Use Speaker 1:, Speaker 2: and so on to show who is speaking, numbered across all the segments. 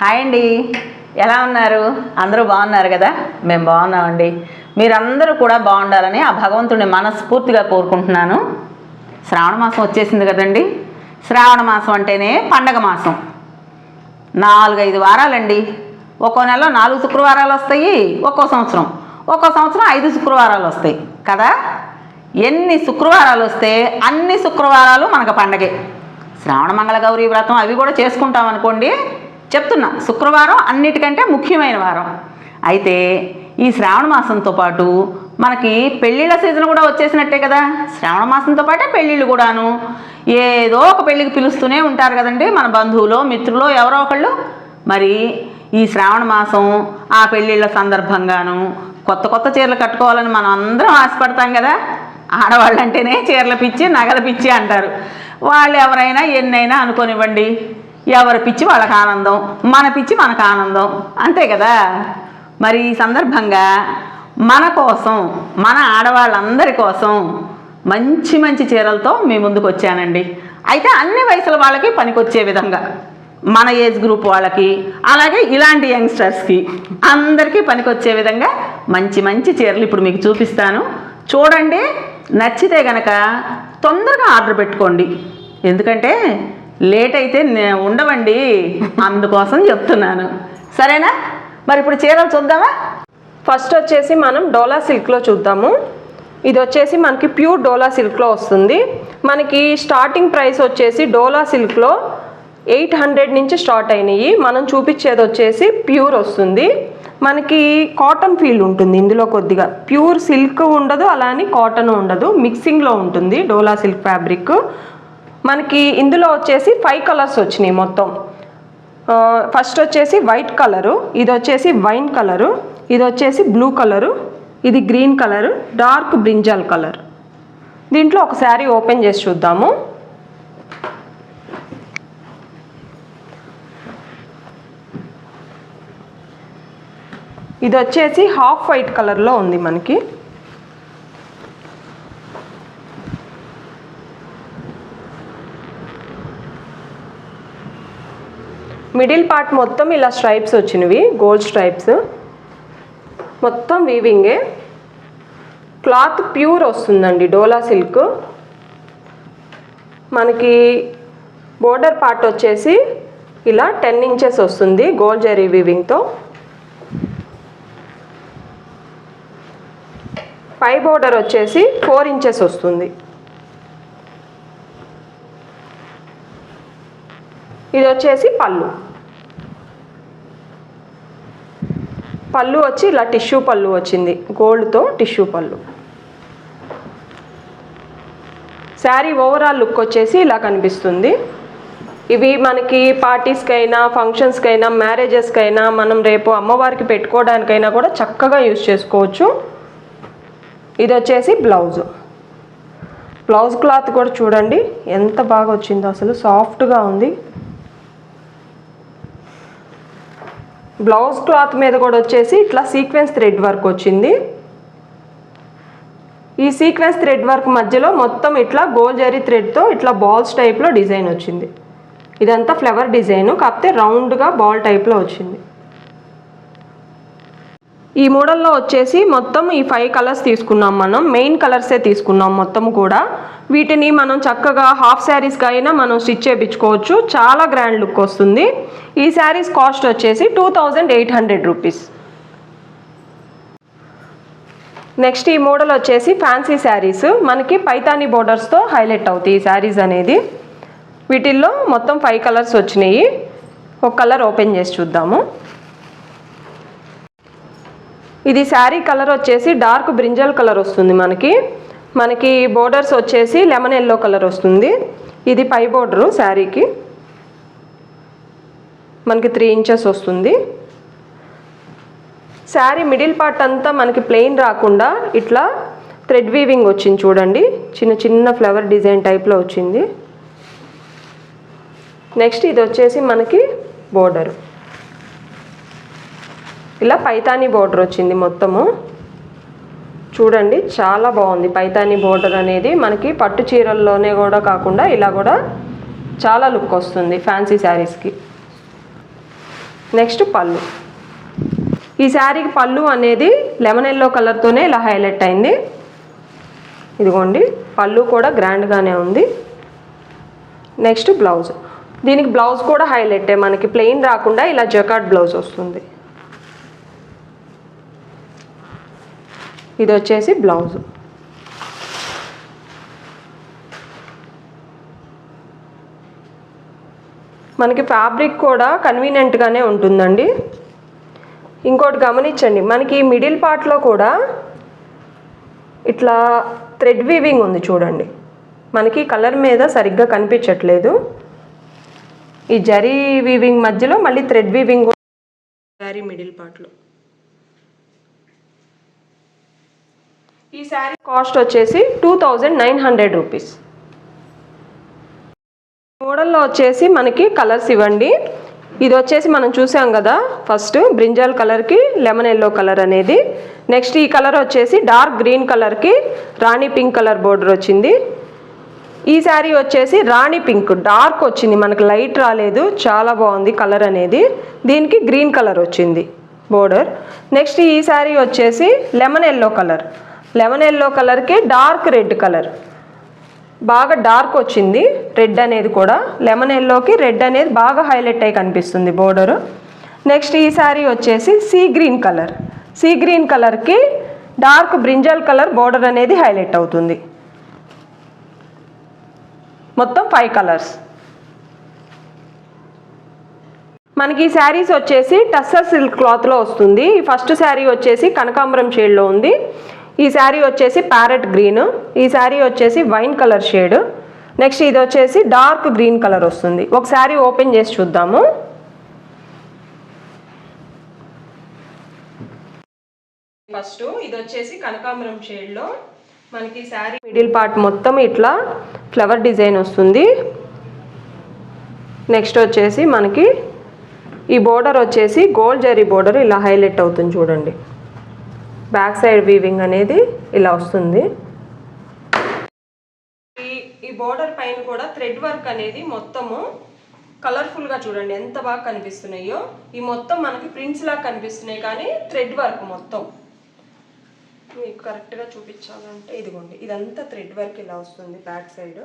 Speaker 1: Hi అండి. ఎలా ఉన్నారు? అందరూ బాగున్నారు కదా? మేము బాగున్నామండి. మీరందరూ కూడా బాగుండాలని ఆ భగవంతుడిని మనస్ఫూర్తిగా కోరుకుంటున్నాను. శ్రావణ మాసం వచ్చేసింది కదండి? శ్రావణ మాసం అంటేనే పండగ మాసం. నాలుగైదు వారాలండి. ఒక్కో నెలలో నాలుగు శుక్రవారాలు వస్తాయి ఒక్కో సంవత్సరం. ఒక్కో సంవత్సరం ఐదు శుక్రవారాలు వస్తాయి. కదా? ఎన్ని శుక్రవారాలు వస్తే అన్ని శుక్రవారాలు మనకు పండగే. శ్రావణ మంగళ గౌరీ వ్రతం అవి కూడా చేసుకుంటాం అనుకోండి చెప్తున్నా శుక్రవారం అన్నిటికంటే ముఖ్యమైన వారం. అయితే ఈ శ్రావణ మాసంతో పాటు మనకి పెళ్ళిళ్ళ సీజన్ కూడా వచ్చేసినట్టే కదా. శ్రావణ మాసంతో పాటే పెళ్ళిళ్ళు కూడాను. ఏదో ఒక పెళ్ళికి పిలుస్తూనే ఉంటారు కదండి మన బంధువులో మిత్రులో ఎవరో ఒకళ్ళు. మరి ఈ శ్రావణ మాసం ఆ పెళ్ళిళ్ళ సందర్భంగాను కొత్త కొత్త చీరలు కట్టుకోవాలని మనం అందరం ఆశపడతాం కదా. ఆడవాళ్ళంటేనే చీరల పిచ్చి నగల పిచ్చి అంటారు. వాళ్ళు ఎవరైనా ఎన్నైనా అనుకోనివ్వండి. ఎవరి పిచ్చి వాళ్ళకి ఆనందం? మన పిచ్చి మనకు ఆనందం. అంతే కదా? మరి ఈ సందర్భంగా మన కోసం మన ఆడవాళ్ళందరి కోసం మంచి మంచి చీరలతో మీ ముందుకు వచ్చానండి. అయితే అన్ని వయసుల వాళ్ళకి పనికొచ్చే విధంగా మన ఏజ్ గ్రూప్ వాళ్ళకి అలాగే ఇలాంటి యంగ్స్టర్స్కి అందరికీ పనికొచ్చే విధంగా మంచి మంచి చీరలు ఇప్పుడు మీకు చూపిస్తాను. చూడండి నచ్చితే గనక తొందరగా ఆర్డర్ పెట్టుకోండి. ఎందుకంటే లేట్ అయితే నే- ఉండవండి. అందుకోసం చెప్తున్నాను. సరేనా? మరి ఇప్పుడు చీరలు చూద్దామా?
Speaker 2: ఫస్ట్ వచ్చేసి మనం డోలా సిల్క్లో చూద్దాము. ఇది వచ్చేసి మనకి ప్యూర్ డోలా సిల్క్లో వస్తుంది. మనకి స్టార్టింగ్ ప్రైస్ వచ్చేసి డోలా సిల్క్లో ఎయిట్ హండ్రెడ్ నుంచి స్టార్ట్ అయినాయి. మనం చూపించేది వచ్చేసి ప్యూర్ వస్తుంది. మనకి కాటన్ ఫీల్ ఉంటుంది ఇందులో కొద్దిగా. ప్యూర్ సిల్క్ ఉండదు అలానే కాటన్ ఉండదు. మిక్సింగ్లో ఉంటుంది డోలా సిల్క్ ఫ్యాబ్రిక్. మనకి ఇందులో వచ్చేసి ఫైవ్ కలర్స్ వచ్చినాయి మొత్తం. ఫస్ట్ వచ్చేసి వైట్ కలరు ఇది వచ్చేసి వైన్ కలరు ఇది వచ్చేసి బ్లూ కలరు ఇది green colour dark brinjal colour దీంట్లో ఒక శారీ ఓపెన్ చేసి చూద్దాము. ఇది వచ్చేసి హాఫ్ వైట్ కలర్లో ఉంది మనకి. మిడిల్ పార్ట్ మొత్తం ఇలా స్ట్రైప్స్ వచ్చినవి గోల్డ్ స్ట్రైప్స్. మొత్తం వీవింగే క్లాత్ ప్యూర్ వస్తుందండి డోలా సిల్క్. మనకి బోర్డర్ పార్ట్ వచ్చేసి ఇలా టెన్ ఇంచెస్ వస్తుంది గోల్డ్ జరీ వీవింగ్తో పై బోర్డర్ వచ్చేసి ఫోర్ ఇంచెస్ వస్తుంది. ఇది వచ్చేసి పళ్ళు. పళ్ళు వచ్చి ఇలా టిష్యూ పళ్ళు వచ్చింది. గోల్డ్తో టిష్యూ పళ్ళు. శారీ ఓవరాల్ లుక్ వచ్చేసి ఇలా కనిపిస్తుంది. ఇవి మనకి పార్టీస్కైనా ఫంక్షన్స్కైనా మ్యారేజెస్కైనా మనం రేపు అమ్మవారికి పెట్టుకోవడానికైనా కూడా చక్కగా యూజ్ చేసుకోవచ్చు. ఇది వచ్చేసి బ్లౌజ్ బ్లౌజ్ క్లాత్ కూడా చూడండి ఎంత బాగా వచ్చిందో. అసలు సాఫ్ట్గా ఉంది. బ్లౌజ్ క్లాత్ మీద కూడా వచ్చేసి ఇట్లా సీక్వెన్స్ థ్రెడ్ వర్క్ వచ్చింది. ఈ సీక్వెన్స్ థ్రెడ్ వర్క్ మధ్యలో మొత్తం ఇట్లా గోల్ జరీ థ్రెడ్తో ఇట్లా బాల్స్ టైప్లో డిజైన్ వచ్చింది. ఇదంతా ఫ్లవర్ డిజైన్ కాకపోతే రౌండ్గా బాల్ టైప్లో వచ్చింది. ఈ మోడల్లో వచ్చేసి మొత్తం ఈ ఫైవ్ కలర్స్ తీసుకున్నాం మనం. మెయిన్ కలర్సే తీసుకున్నాం మొత్తం కూడా. వీటిని మనం చక్కగా హాఫ్ శారీస్కి అయినా మనం స్టిచ్ చేయించుకోవచ్చు. చాలా గ్రాండ్ లుక్ వస్తుంది. ఈ శారీస్ కాస్ట్ వచ్చేసి two thousand eight hundred rupees next ఈ మోడల్ వచ్చేసి ఫ్యాన్సీ శారీస్ మనకి పైతాని బోర్డర్స్తో హైలైట్ అవుతాయి ఈ శారీస్ అనేది. వీటిల్లో మొత్తం ఫైవ్ కలర్స్ వచ్చినాయి. ఒక కలర్ ఓపెన్ చేసి చూద్దాము. ఇది శారీ కలర్ వచ్చేసి డార్క్ బ్రింజల్ కలర్ వస్తుంది మనకి. మనకి బోర్డర్స్ వచ్చేసి లెమన్ ఎల్లో కలర్ వస్తుంది. ఇది పై బోర్డరు శారీకి. మనకి త్రీ ఇంచెస్ వస్తుంది. శారీ మిడిల్ పార్ట్ అంతా మనకి ప్లెయిన్ రాకుండా ఇట్లా థ్రెడ్ వీవింగ్ వచ్చింది చూడండి. చిన్న చిన్న ఫ్లవర్ డిజైన్ టైప్లో వచ్చింది. నెక్స్ట్ ఇది వచ్చేసి మనకి బోర్డరు. ఇలా పైతానీ బోర్డర్ వచ్చింది మొత్తము. చూడండి చాలా బాగుంది పైతానీ బోర్డర్ అనేది. మనకి పట్టు చీరల్లోనే కూడా కాకుండా ఇలా కూడా చాలా లుక్ వస్తుంది ఫ్యాన్సీ శారీస్కి నెక్స్ట్ పళ్ళు. ఈ శారీకి పళ్ళు అనేది లెమన్ ఎల్లో కలర్తోనే ఇలా హైలైట్ అయింది. ఇదిగోండి పళ్ళు కూడా గ్రాండ్గానే ఉంది. Next blouse. దీనికి బ్లౌజ్ కూడా హైలైటే మనకి. ప్లెయిన్ రాకుండా ఇలా జకాట్ బ్లౌజ్ వస్తుంది. ఇది వచ్చేసి బ్లౌజ్. మనకి ఫ్యాబ్రిక్ కూడా కన్వీనియంట్గానే ఉంటుందండి. ఇంకోటి గమనించండి మనకి మిడిల్ పార్ట్లో కూడా ఇట్లా థ్రెడ్ వీవింగ్ ఉంది చూడండి. మనకి కలర్ మీద సరిగ్గా కనిపించట్లేదు. ఈ జరీ వీవింగ్ మధ్యలో మళ్ళీ థ్రెడ్ వీవింగ్ శారీ మిడిల్ పార్ట్లో ఈ శారీ కాస్ట్ వచ్చేసి two thousand nine hundred rupees. మోడల్లో వచ్చేసి మనకి కలర్స్ ఇవ్వండి. ఇది వచ్చేసి మనం చూసాం కదా ఫస్ట్ బ్రింజాల్ కలర్కి లెమన్ ఎల్లో కలర్ అనేది. నెక్స్ట్ ఈ కలర్ వచ్చేసి డార్క్ గ్రీన్ కలర్కి రాణి పింక్ కలర్ బోర్డర్ వచ్చింది. ఈ శారీ వచ్చేసి రాణి పింక్ డార్క్ వచ్చింది. మనకు లైట్ రాలేదు చాలా బాగుంది కలర్ అనేది. దీనికి గ్రీన్ కలర్ వచ్చింది బోర్డర్. నెక్స్ట్ ఈ శారీ వచ్చేసి lemon yellow colour. Lemon yellow కలర్కి డార్క్ రెడ్ కలర్. బాగా డార్క్ వచ్చింది రెడ్ అనేది కూడా. లెమన్ ఎల్లోకి రెడ్ అనేది బాగా హైలైట్ అయి కనిపిస్తుంది బోర్డర్. నెక్స్ట్ ఈ శారీ వచ్చేసి sea green colour. Sea green కలర్కి డార్క్ బ్రింజల్ కలర్ బోర్డర్ అనేది హైలైట్ అవుతుంది. మొత్తం ఫైవ్ కలర్స్. మనకి ఈ శారీస్ వచ్చేసి టస్సర్ సిల్క్ క్లాత్లో వస్తుంది. ఫస్ట్ శారీ వచ్చేసి కనకాంబరం షేడ్లో ఉంది. ఈ శారీ వచ్చేసి ప్యారెట్ గ్రీన్ ఈ శారీ వచ్చేసి వైన్ కలర్ షేడ్. నెక్స్ట్ ఇది వచ్చేసి డార్క్ గ్రీన్ కలర్ వస్తుంది. ఒక శారీ ఓపెన్ చేసి చూద్దాము. ఫస్ట్ ఇది వచ్చేసి కనకాంబరం షేడ్లో. మనకి శారీ మిడిల్ పార్ట్ మొత్తం ఇట్లా ఫ్లవర్ డిజైన్ వస్తుంది. నెక్స్ట్ వచ్చేసి మనకి ఈ బోర్డర్ వచ్చేసి గోల్డ్ జరీ బోర్డర్ ఇలా హైలైట్ అవుతుంది చూడండి. బ్యాక్ సైడ్ వీవింగ్ అనేది ఇలా వస్తుంది. ఈ ఈ బోర్డర్ పైన కూడా థ్రెడ్ వర్క్ అనేది మొత్తము కలర్ఫుల్గా చూడండి ఎంత బాగా కనిపిస్తున్నాయో. ఈ మొత్తం మనకి ప్రింట్స్ లాగా కనిపిస్తున్నాయి కానీ థ్రెడ్ వర్క్ మొత్తం. మీకు కరెక్ట్గా చూపించాలంటే ఇదిగోండి ఇదంతా థ్రెడ్ వర్క్ ఇలా వస్తుంది బ్యాక్ సైడ్.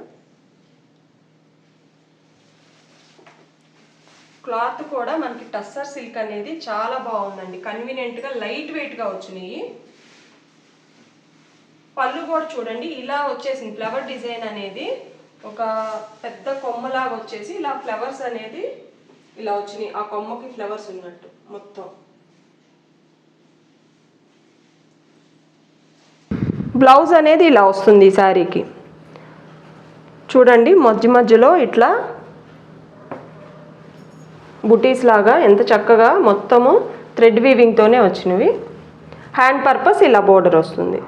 Speaker 2: క్లాత్ కూడా మనకి టస్సర్ సిల్క్ అనేది చాలా బాగుందండి. కన్వీనియంట్గా లైట్ వెయిట్గా వచ్చినాయి. పళ్ళు కూడా చూడండి ఇలా వచ్చేసింది. ఫ్లవర్ డిజైన్ అనేది ఒక పెద్ద కొమ్మలాగా వచ్చేసి ఇలా ఫ్లవర్స్ అనేది ఇలా వచ్చినాయి. ఆ కొమ్మకి ఫ్లవర్స్ ఉన్నట్టు మొత్తం. బ్లౌజ్ అనేది ఇలా వస్తుంది ఈ శారీకి. చూడండి మధ్య మధ్యలో ఇట్లా బుటీస్ లాగా ఎంత చక్కగా మొత్తము థ్రెడ్ వీవింగ్తోనే వచ్చినవి. హ్యాండ్ పర్పస్ ఇలా బోర్డర్ వస్తుంది.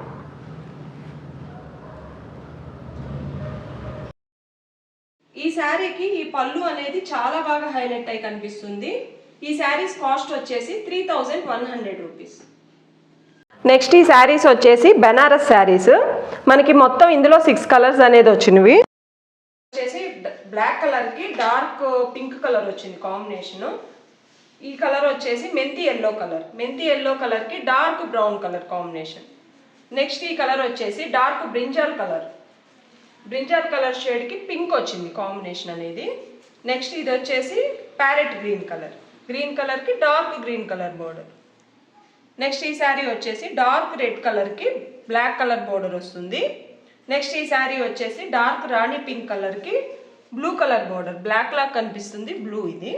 Speaker 2: ఈ శారీకి ఈ పళ్ళు అనేది చాలా బాగా హైలైట్ అయి కనిపిస్తుంది. ఈ శారీస్ కాస్ట్ వచ్చేసి three thousand one hundred rupees next ఈ శారీస్ వచ్చేసి బెనారస్ శారీస్. మనకి మొత్తం ఇందులో సిక్స్ కలర్స్ అనేది వచ్చినవి. బ్లాక్ కలర్కి డార్క్ పింక్ కలర్ వచ్చింది కాంబినేషన్. ఈ కలర్ వచ్చేసి methi yellow colour. Methi yellow కలర్కి dark brown colour combination. Next ఈ కలర్ వచ్చేసి dark brinjal colour. Brinjal colour షేడ్కి pink వచ్చింది కాంబినేషన్ అనేది. నెక్స్ట్ ఇది వచ్చేసి ప్యారెట్ గ్రీన్ కలర్. గ్రీన్ కలర్కి dark green colour border. Next ఈ శారీ వచ్చేసి డార్క్ రెడ్ కలర్కి బ్లాక్ కలర్ బోర్డర్ వస్తుంది. నెక్స్ట్ ఈ శారీ వచ్చేసి డార్క్ రాణి పింక్ కలర్కి బ్లూ కలర్ బోర్డర్ బ్లాక్ లాగా కనిపిస్తుంది బ్లూ ఇది.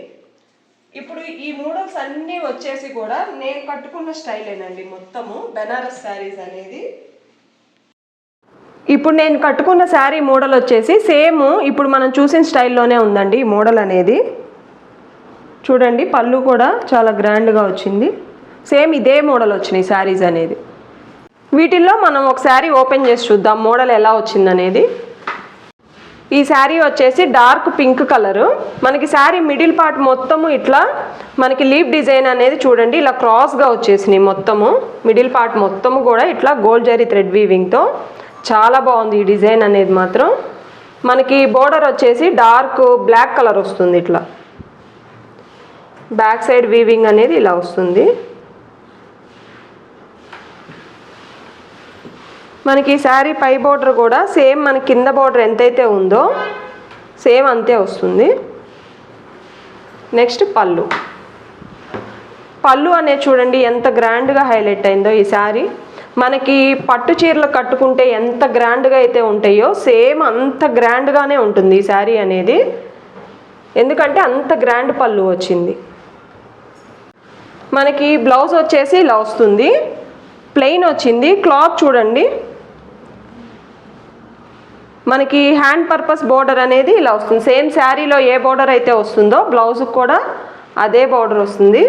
Speaker 2: ఇప్పుడు ఈ మోడల్స్ అన్నీ వచ్చేసి కూడా నేను కట్టుకున్న స్టైలేనండి మొత్తము. బెనారస్ శారీస్ అనేది. ఇప్పుడు నేను కట్టుకున్న శారీ మోడల్ వచ్చేసి సేమ్ ఇప్పుడు మనం చూసిన స్టైల్లోనే ఉందండి ఈ మోడల్ అనేది. చూడండి పళ్ళు కూడా చాలా గ్రాండ్గా వచ్చింది. సేమ్ ఇదే మోడల్ వచ్చినాయి శారీస్ అనేది. వీటిల్లో మనం ఒక శారీ ఓపెన్ చేసి చూద్దాం మోడల్ ఎలా వచ్చిందనేది. ఈ శారీ వచ్చేసి డార్క్ పింక్ కలరు. మనకి శారీ మిడిల్ పార్ట్ మొత్తము ఇట్లా మనకి లీప్ డిజైన్ అనేది చూడండి ఇలా క్రాస్గా వచ్చేసినాయి మొత్తము. మిడిల్ పార్ట్ మొత్తము కూడా ఇట్లా గోల్డ్ జరీ థ్రెడ్ వీవింగ్తో చాలా బాగుంది ఈ డిజైన్ అనేది మాత్రం. మనకి బోర్డర్ వచ్చేసి డార్క్ బ్లాక్ కలర్ వస్తుంది ఇట్లా. బ్యాక్ సైడ్ వీవింగ్ అనేది ఇలా వస్తుంది. మనకి ఈ శారీ పై బోర్డర్ కూడా సేమ్ మన కింద బోర్డర్ ఎంతైతే ఉందో సేమ్ అంతే వస్తుంది. నెక్స్ట్ పళ్ళు. పళ్ళు అనేది చూడండి ఎంత గ్రాండ్గా హైలైట్ అయిందో ఈ శారీ. మనకి పట్టు చీరలు కట్టుకుంటే ఎంత గ్రాండ్గా అయితే ఉంటాయో సేమ్ అంత గ్రాండ్గానే ఉంటుంది ఈ శారీ అనేది. ఎందుకంటే అంత గ్రాండ్ పళ్ళు వచ్చింది. మనకి బ్లౌజ్ వచ్చేసి ఇలా వస్తుంది. ప్లెయిన్ వచ్చింది. క్లాత్ చూడండి. మనకి హ్యాండ్ పర్పస్ బోర్డర్ అనేది ఇలా వస్తుంది. సేమ్ శారీలో ఏ బోర్డర్ అయితే వస్తుందో బ్లౌజ్కి కూడా అదే బోర్డర్ వస్తుంది.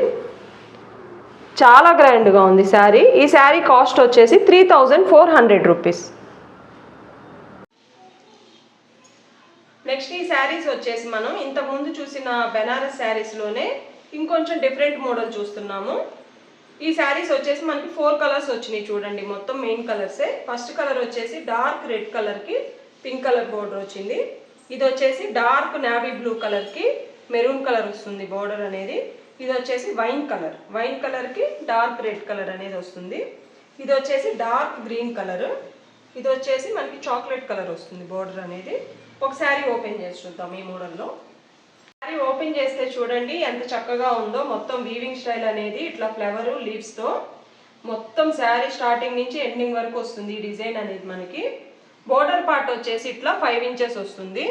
Speaker 2: చాలా గ్రాండ్గా ఉంది శారీ ఈ శారీ కాస్ట్ వచ్చేసి three thousand four hundred rupees next ఈ శారీస్ వచ్చేసి మనం ఇంతకుముందు చూసిన బెనారస్ శారీస్లోనే ఇంకొంచెం డిఫరెంట్ మోడల్ చూస్తున్నాము. ఈ శారీస్ వచ్చేసి మనకి ఫోర్ కలర్స్ వచ్చినాయి చూడండి మొత్తం మెయిన్ కలర్సే ఫస్ట్ కలర్ వచ్చేసి డార్క్ రెడ్ కలర్కి పింక్ కలర్ బోర్డర్ వచ్చింది. ఇది వచ్చేసి డార్క్ నావీ బ్లూ కలర్కి మెరూన్ కలర్ వస్తుంది బోర్డర్ అనేది. ఇది వచ్చేసి వైన్ కలర్. వైన్ కలర్కి డార్క్ రెడ్ కలర్ అనేది వస్తుంది. ఇది వచ్చేసి డార్క్ గ్రీన్ కలర్. ఇది వచ్చేసి మనకి చాక్లెట్ కలర్ వస్తుంది బోర్డర్ అనేది. ఒక ఓపెన్ చేసి చూద్దాం ఈ మోడల్లో. శారీ ఓపెన్ చేస్తే చూడండి ఎంత చక్కగా ఉందో. మొత్తం వీవింగ్ స్టైల్ అనేది ఇట్లా ఫ్లవరు లీవ్స్తో మొత్తం శారీ స్టార్టింగ్ నుంచి ఎండింగ్ వరకు వస్తుంది ఈ డిజైన్ అనేది మనకి. బోర్డర్ పార్ట్ వచ్చేసి ఇట్లా ఫైవ్ ఇంచెస్ వస్తుంది.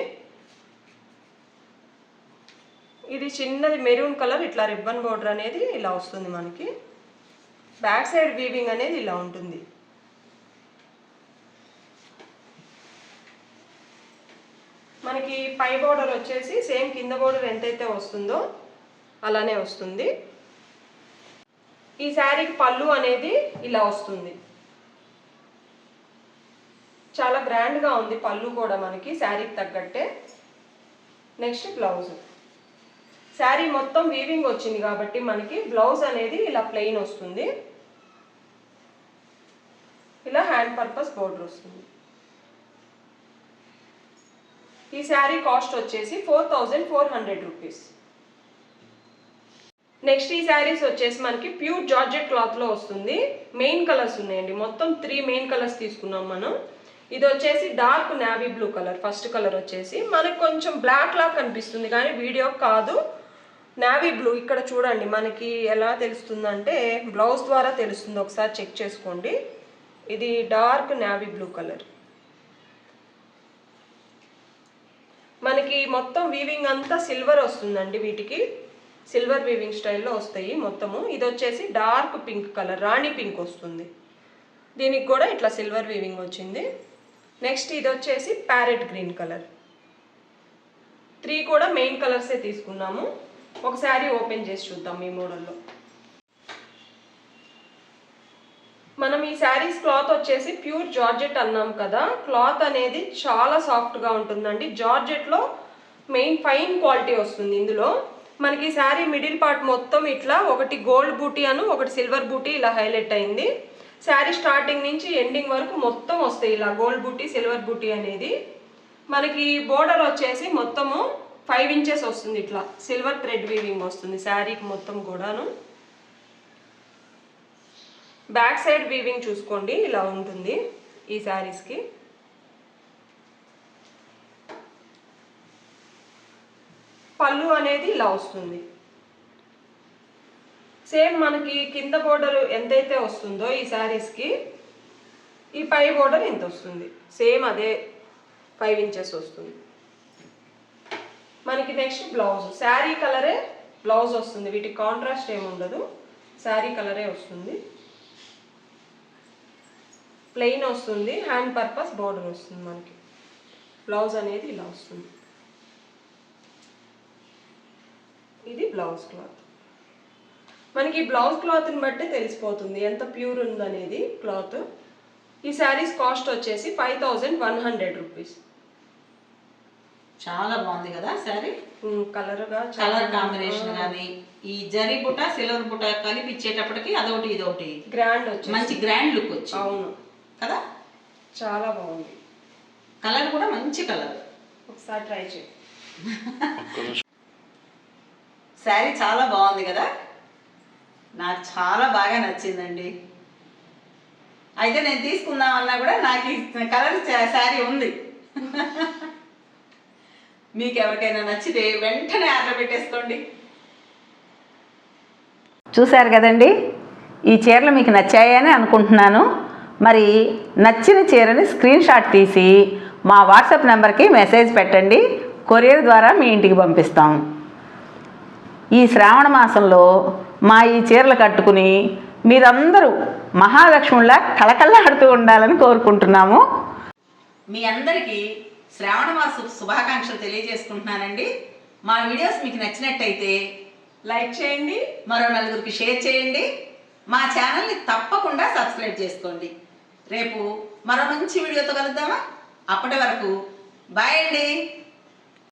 Speaker 2: ఇది చిన్నది మెరూన్ కలర్ ఇట్లా రిబ్బన్ బోర్డర్ అనేది ఇలా వస్తుంది మనకి. బ్యాక్ సైడ్ వీవింగ్ అనేది ఇలా ఉంటుంది. మనకి పై బోర్డర్ వచ్చేసి సేమ్ కింద బోర్డర్ ఎంతైతే వస్తుందో అలానే వస్తుంది. ఈ శారీకి పళ్ళు అనేది ఇలా వస్తుంది. చాలా గ్రాండ్గా ఉంది పళ్ళు కూడా మనకి శారీకి తగ్గట్టే. నెక్స్ట్ బ్లౌజ్ శారీ మొత్తం వీవింగ్ వచ్చింది కాబట్టి మనకి బ్లౌజ్ అనేది ఇలా ప్లెయిన్ వస్తుంది. ఇలా హ్యాండ్ పర్పస్ బోర్డర్ వస్తుంది. ఈ శారీ కాస్ట్ వచ్చేసి four thousand four hundred rupees next ఈ శారీస్ వచ్చేసి మనకి ప్యూర్ జార్జెట్ క్లాత్లో వస్తుంది. మెయిన్ కలర్స్ ఉన్నాయండి. మొత్తం త్రీ మెయిన్ కలర్స్ తీసుకున్నాం మనం. ఇది వచ్చేసి dark navy blue colour first colour వచ్చేసి. మనకి కొంచెం బ్లాక్ లా కనిపిస్తుంది కానీ వీడియో కాదు. నావీ బ్లూ ఇక్కడ చూడండి మనకి ఎలా తెలుస్తుందంటే బ్లౌజ్ ద్వారా తెలుస్తుంది ఒకసారి చెక్ చేసుకోండి. ఇది డార్క్ నావీ బ్లూ కలర్. మనకి మొత్తం వీవింగ్ అంతా సిల్వర్ వస్తుందండి వీటికి. సిల్వర్ వీవింగ్ స్టైల్లో వస్తాయి మొత్తము. ఇది వచ్చేసి dark pink colour rani pink వస్తుంది. దీనికి కూడా ఇట్లా సిల్వర్ వీవింగ్ వచ్చింది. నెక్స్ట్ ఇది వచ్చేసి ప్యారెట్ గ్రీన్ కలర్. త్రీ కూడా మెయిన్ కలర్సే తీసుకున్నాము. ఒకసారి ఓపెన్ చేసి చూద్దాం ఈ మోడల్లో. మనం ఈ శారీస్ క్లాత్ వచ్చేసి ప్యూర్ జార్జెట్ అన్నాం కదా. క్లాత్ అనేది చాలా సాఫ్ట్గా ఉంటుందండి. జార్జెట్లో మెయిన్ ఫైన్ క్వాలిటీ వస్తుంది ఇందులో. మనకి ఈ శారీ మిడిల్ పార్ట్ మొత్తం ఇట్లా ఒకటి గోల్డ్ బూటీ అను ఒకటి సిల్వర్ బూటీ ఇలా హైలైట్ అయింది. శారీ స్టార్టింగ్ నుంచి ఎండింగ్ వరకు మొత్తం వస్తాయి ఇలా గోల్డ్ బూటీ సిల్వర్ బూటీ అనేది. మనకి బోర్డర్ వచ్చేసి మొత్తము ఫైవ్ ఇంచెస్ వస్తుంది ఇట్లా. సిల్వర్ థ్రెడ్ వీవింగ్ వస్తుంది శారీకి మొత్తం కూడాను. బ్యాక్ సైడ్ వీవింగ్ చూసుకోండి ఇలా ఉంటుంది ఈ శారీస్కి. పళ్ళు అనేది ఇలా వస్తుంది. సేమ్ మనకి కింద బోర్డర్ ఎంతైతే వస్తుందో ఈ శారీస్కి ఈ పై బోర్డర్ ఎంత వస్తుంది సేమ్ అదే ఫైవ్ ఇంచెస్ వస్తుంది. మనకి నెక్స్ట్ బ్లౌజ్ శారీ కలరే బ్లౌజ్ వస్తుంది. వీటికి కాంట్రాస్ట్ ఏమి ఉండదు శారీ కలరే వస్తుంది. ప్లెయిన్ వస్తుంది. హ్యాండ్ పర్పస్ బార్డర్ వస్తుంది మనకి. బ్లౌజ్ అనేది ఇలా వస్తుంది. ఇది బ్లౌజ్ క్లాత్ మనకి బ్లౌజ్ క్లాత్ని బట్టి తెలిసిపోతుంది. ఎంత ప్యూర్ ఉందనేది క్లాత్. ఈ శారీస్ కాస్ట్ వచ్చేసి five thousand one hundred rupees.
Speaker 1: చాలా బాగుంది కదా శారీ?
Speaker 2: కలర్గా
Speaker 1: కలర్ కాంబినేషన్ కానీ ఈ జరీ బుట్ట సిల్వర్ బుట్ట కలిపి ఇచ్చేటప్పటికి అదొకటి ఇదొకటి.
Speaker 2: గ్రాండ్ వచ్చి
Speaker 1: మంచి గ్రాండ్ లుక్ వచ్చి
Speaker 2: అవును.
Speaker 1: కదా?
Speaker 2: చాలా బాగుంది.
Speaker 1: కలర్ కూడా మంచి కలర్
Speaker 2: ఒకసారి ట్రై చేయి.
Speaker 1: శారీ చాలా బాగుంది కదా? నాకు చాలా బాగా నచ్చిందండి. అయితే నేను తీసుకుందామన్నా కూడా నాకు కలర్ శారీ ఉంది. మీకు ఎవరికైనా నచ్చితే వెంటనే ఆర్డర్ పెట్టేసుకోండి. చూశారు కదండి? ఈ చీరలు మీకు నచ్చాయని అనుకుంటున్నాను. మరి నచ్చిన చీరని స్క్రీన్ షాట్ తీసి మా వాట్సాప్ నెంబర్కి మెసేజ్ పెట్టండి. కొరియర్ ద్వారా మీ ఇంటికి పంపిస్తాం. ఈ శ్రావణ మాసంలో మా ఈ చీరలు కట్టుకుని మీరందరూ మహాలక్ష్ముల్లా కళకళలాడుతూ ఉండాలని కోరుకుంటున్నాము. మీ అందరికీ శ్రావణ మాస శుభాకాంక్షలు తెలియజేసుకుంటున్నానండి. మా వీడియోస్ మీకు నచ్చినట్టయితే
Speaker 2: లైక్ చేయండి
Speaker 1: మరో నలుగురికి షేర్ చేయండి. మా ఛానల్ని తప్పకుండా సబ్స్క్రైబ్ చేసుకోండి. రేపు మరో మంచి వీడియోతో కలుద్దామా? అప్పటి వరకు బాయ్ అండి.